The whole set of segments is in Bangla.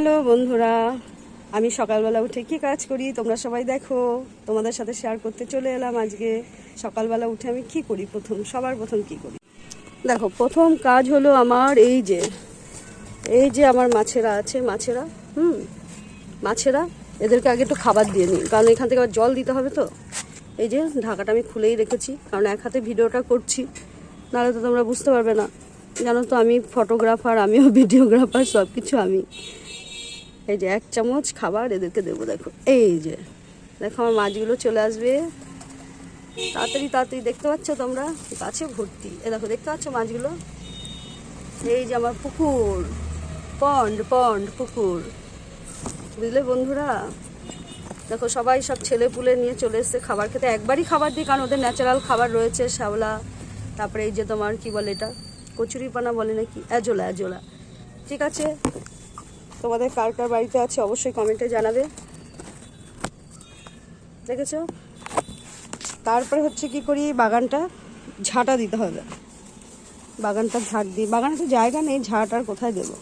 হ্যালো বন্ধুরা, আমি সকালবেলা উঠে কি কাজ করি তোমরা সবাই দেখো। তোমাদের সাথে শেয়ার করতে চলে এলাম আজকে। সকালবেলা উঠে আমি কি করি প্রথম? সবার প্রথম কি করি? দেখো, প্রথম কাজ হলো আমার এই যে এই যে আমার মাছেরা আছে, মাছেরা, হুম, মাছেরা, এদেরকে আগে একটু খাবার দিয়ে নিই, কারণ এখান থেকে আবার জল দিতে হবে তো। এই যে ঢাকাটা আমি খুলেই রেখেছি, কারণ এক হাতে ভিডিওটা করছি, নাহলে তো তোমরা বুঝতে পারবে না। জানো তো আমি ফটোগ্রাফার আমিও ভিডিওগ্রাফার সব কিছু আমি। এই যে এক চামচ খাবার এদেরকে দেবো, দেখো। এই যে, দেখো আমার মাছগুলো চলে আসবে। তাড়াতাড়ি তাড়াতাড়ি, দেখতে পাচ্ছ তোমরা? গাছে ভর্তি। এ দেখো, দেখতে পাচ্ছ মাছগুলো? এই যে আমার পুকুর। পন্ড পন্ড পুকুর। বুঝলে বন্ধুরা? দেখো, সবাই সব ছেলে পুলে নিয়ে চলে এসছে খাবার খেতে। একবারই খাবার দিই, কারণ ওদের ন্যাচারাল খাবার রয়েছে, শ্যাওলা, তারপরে এই যে তোমার কি বলে এটা? কচুরিপানা বলে নাকি? অ্যাজোলা অ্যাজোলা ঠিক আছে? তোমাদের কার কার বাড়িতে আছে অবশ্যই কমেন্টে জানাবে। দেখেছ? তারপরে হচ্ছে কি করি, বাগানটা ঝাঁটা দিতে হবে। বাগানটা ঝাড় দিই বাগানে তো জায়গা নেই ঝাড় আর কোথায় দেবো?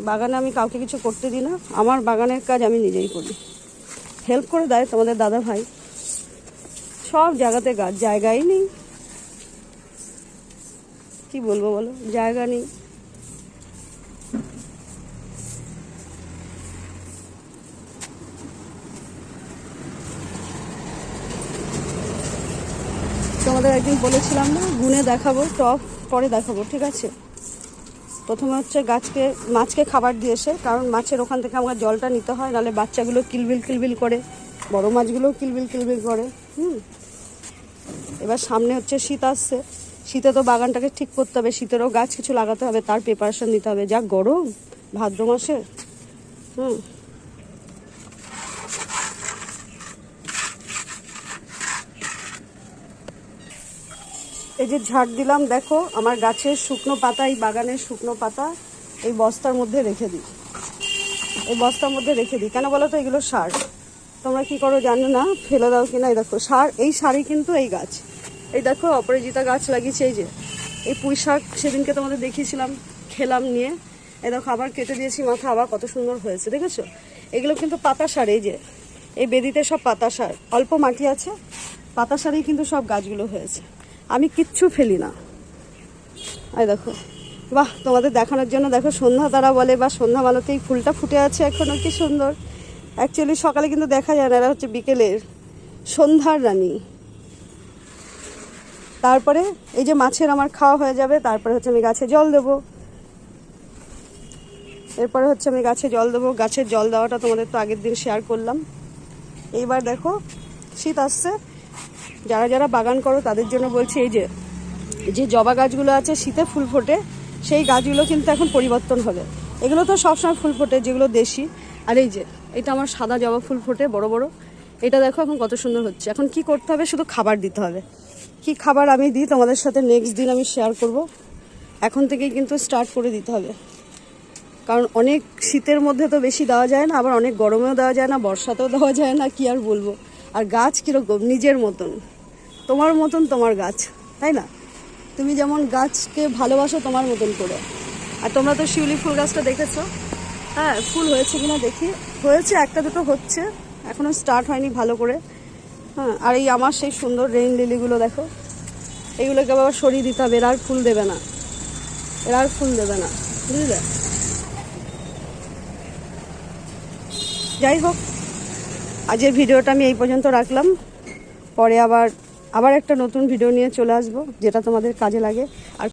বাগানে আমি কাউকে কিছু করতে দিই না, আমার বাগানের কাজ আমি নিজেই করি। হেল্প করে দেয় তোমাদের দাদা ভাই। সব জায়গাতে গাছ জায়গাই নেই। কি বলব বলো? জায়গা নেই। তোমাদের একদিন বলেছিলাম না, গুনে দেখাবো, টপ পরে দেখাবো, ঠিক আছে? প্রথমে হচ্ছে গাছকে, মাছকে খাবার দিয়ে এসে, কারণ মাছের ওখান থেকে আমাকে জলটা নিতে হয়, নাহলে বাচ্চাগুলো কিলবিল কিলবিল করে, বড় মাছগুলোও কিলবিল কিলবিল করে, হুম? এবার সামনে হচ্ছে শীত আসছে, শীতে তো বাগানটাকে ঠিক করতে হবে, শীতেরও গাছ কিছু লাগাতে হবে, তার প্রিপারেশন নিতে হবে, যা গরম, ভাদ্র মাসে, হুম? এই যে ঝাড় দিলাম, দেখো, আমার গাছের শুকনো পাতা, এই বাগানের শুকনো পাতা, এই বস্তার মধ্যে রেখে দিই। এই বস্তার মধ্যে রেখে দিই। কেন বলো তো, এগুলো সার। তোমরা কি করো জানো না? ফেলে দাও কিনা, এই দেখো, সার, এই সারই কিন্তু এই গাছ। এই দেখো, অপরাজিতা গাছ লাগিয়েছে, এই যে। এই পুঁই শাক সেদিনকে তোমাদের দেখিয়েছিলাম, খেলাম নিয়ে। এই দেখো, আবার কেটে দিয়েছি মাথা, আবার কত সুন্দর হয়েছে, দেখেছ? এগুলো কিন্তু পাতা সার, এই যে। এই বেদিতে সব পাতা সার। অল্প মাটি আছে, পাতা সারেই কিন্তু সব গাছগুলো হয়েছে। আমি কিচ্ছু ফেলি না। এই দেখো। বাহ, তোমাদের দেখানোর জন্য দেখো সন্ধ্যা তারা বলে, বা সন্ধ্যা মালাতেই ফুলটা ফুটে আছে এখনও কি সুন্দর। অ্যাকচুয়ালি সকালে কিন্তু দেখা যায় না, এরা হচ্ছে বিকেলের সন্ধ্যার রানী। তারপরে এই যে মাছের আমার খাওয়া হয়ে যাবে, তারপরে হচ্ছে আমি গাছে জল দেবো। এরপরে হচ্ছে আমি গাছে জল দেবো। গাছের জল দেওয়াটা তোমাদের তো আগের দিন শেয়ার করলাম। এইবার দেখো, শীত আসছে। যারা যারা বাগান করো, তাদের জন্য বলছি এই যে যে জবা গাছগুলো আছে শীতে ফুল ফোটে, সেই গাছগুলো কিন্তু এখন পরিবর্তন হবে এগুলো তো সবসময় ফুল ফোটে, যেগুলো দেশি। আর এই যে, এটা আমার সাদা জবা ফুল ফোটে, বড় বড়। এটা দেখো এখন কত সুন্দর হচ্ছে। এখন কি করতে হবে? শুধু খাবার দিতে হবে। কি খাবার আমি দিই তোমাদের সাথে নেক্সট দিন আমি শেয়ার করব। এখন থেকেই কিন্তু স্টার্ট করে দিতে হবে। কারণ অনেক শীতের মধ্যে তো বেশি দেওয়া যায় না, আবার অনেক গরমেও দেওয়া যায় না, বর্ষাতেও দেওয়া যায় না, কি আর বলব। আর গাছ কীরকম? নিজের মতন। তোমার মতন তোমার গাছ, তাই না? তুমি যেমন গাছকে ভালোবাসো তোমার মতন করে। আর তোমরা তো শিউলি ফুল গাছটা দেখেছ? হ্যাঁ ফুল হয়েছে কিনা দেখি। হয়েছে, একটা দুটো হচ্ছে। এখনও স্টার্ট হয়নি ভালো করে। হ্যাঁ আর এই আমার সেই সুন্দর রেইন লিলিগুলো দেখো। এগুলোকে আবার সরিয়ে দিতে হবে, এরা আর ফুল দেবে না। এরা আর ফুল দেবে না, বুঝলে? যাই হোক আজকের ভিডিওটা আমি এই পর্যন্ত রাখলাম। পরে আবার আবার একটা নতুন ভিডিও নিয়ে চলে আসব, যেটা তোমাদের কাজে লাগে। আর